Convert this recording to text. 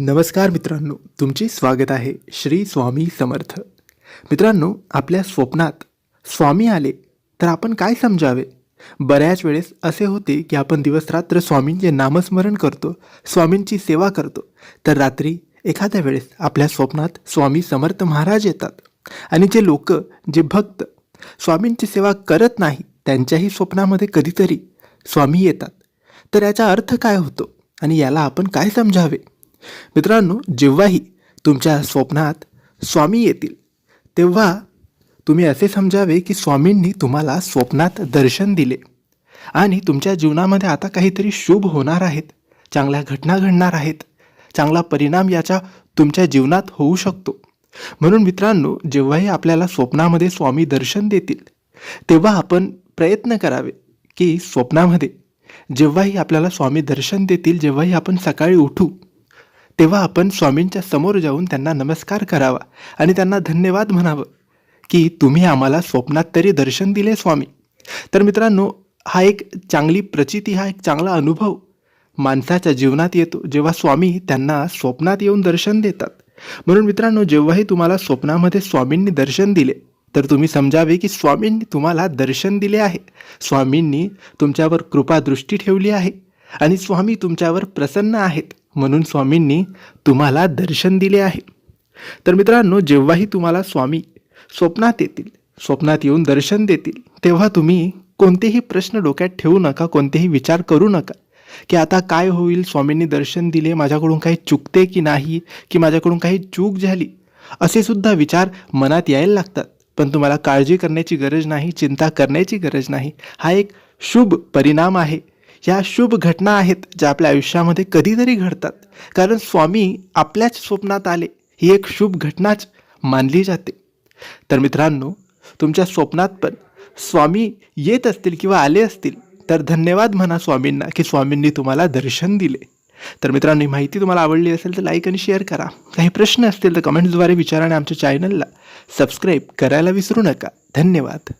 नमस्कार मित्रांनो तुमचे स्वागत आहे श्री स्वामी समर्थ. मित्रांनो आपल्या स्वप्नात स्वामी आले तर आपण काय समजावे? बऱ्याच वेळेस असे होते की आपण दिवसरात्र स्वामींचे नामस्मरण करतो स्वामींची सेवा करतो. तर रात्री एखाद्या वेळेस आपल्या स्वप्नात स्वामी समर्थ महाराज येतात. आणि जे लोक जे भक्त स्वामींची सेवा करत नाही त्यांच्याही स्वप्नामध्ये कधीतरी स्वामी येतात. तर याचा अर्थ काय होतो? आणि याला आपण काय समजावे? मित्रांनो जेव्हाही तुमच्या स्वप्नात स्वामी येतील तेव्हा तुम्ही असे समजावे की स्वामींनी तुम्हाला स्वप्नात दर्शन दिले. आणि तुमच्या जीवनामध्ये आता काहीतरी शुभ होणार आहेत चांगल्या घटना घडणार आहेत चांगला परिणाम याचा तुमच्या जीवनात होऊ शकतो. म्हणून मित्रांनो जेव्हाही आपल्याला स्वप्नामध्ये स्वामी दर्शन देतील तेव्हा आपण प्रयत्न करावे की स्वप्नामध्ये जेव्हाही आपल्याला स्वामी दर्शन देतील जेव्हाही आपण सकाळी उठू तेव्हा आपण स्वामींच्या समोर जाऊन त्यांना नमस्कार करावा आणि त्यांना धन्यवाद म्हणावं की तुम्ही आम्हाला स्वप्नात तरी दर्शन दिले स्वामी. तर मित्रांनो हा एक चांगली प्रचिती हा एक चांगला अनुभव माणसाच्या जीवनात येतो. जेव्हा स्वामी त्यांना स्वप्नात येऊन दर्शन देतात. म्हणून मित्रांनो जेव्हाही तुम्हाला स्वप्नामध्ये स्वामींनी दर्शन दिले तर तुम्ही समजावे की स्वामींनी तुम्हाला दर्शन दिले आहे. स्वामींनी तुमच्यावर कृपादृष्टी ठेवली आहे आणि स्वामी तुमच्यावर प्रसन्न आहेत. म्हणून स्वामींनी तुम्हाला दर्शन दिले आहे. तर मित्रांनो जेव्हाही तुम्हाला स्वामी स्वप्नात येतील स्वप्नात येऊन दर्शन देतील तेव्हा तुम्ही कोणतेही प्रश्न डोक्यात ठेवू नका कोणतेही विचार करू नका की आता काय होईल स्वामींनी दर्शन दिले माझ्याकडून काही चुकते की नाही की माझ्याकडून काही चूक झाली असे सुद्धा विचार मनात यायला लागतात. पण तुम्हाला काळजी करण्याची गरज नाही चिंता करण्याची गरज नाही. हा एक शुभ परिणाम आहे. या शुभ घटना आहेत ज्या आपल्या आयुष्यामध्ये कधीतरी घडतात. कारण स्वामी आपल्याच स्वप्नात आले. ही एक शुभ घटनाच मानली जाते. तर मित्रांनो तुमच्या स्वप्नात पण स्वामी येत असतील किंवा आले असतील तर धन्यवाद म्हणा स्वामींना की स्वामींनी तुम्हाला दर्शन दिले. तर मित्रांनो ही माहिती तुम्हाला आवडली असेल तर लाईक आणि शेअर करा. काही प्रश्न असतील तर कमेंट्सद्वारे विचारा आणि आमच्या चॅनलला सबस्क्राईब करायला विसरू नका. धन्यवाद.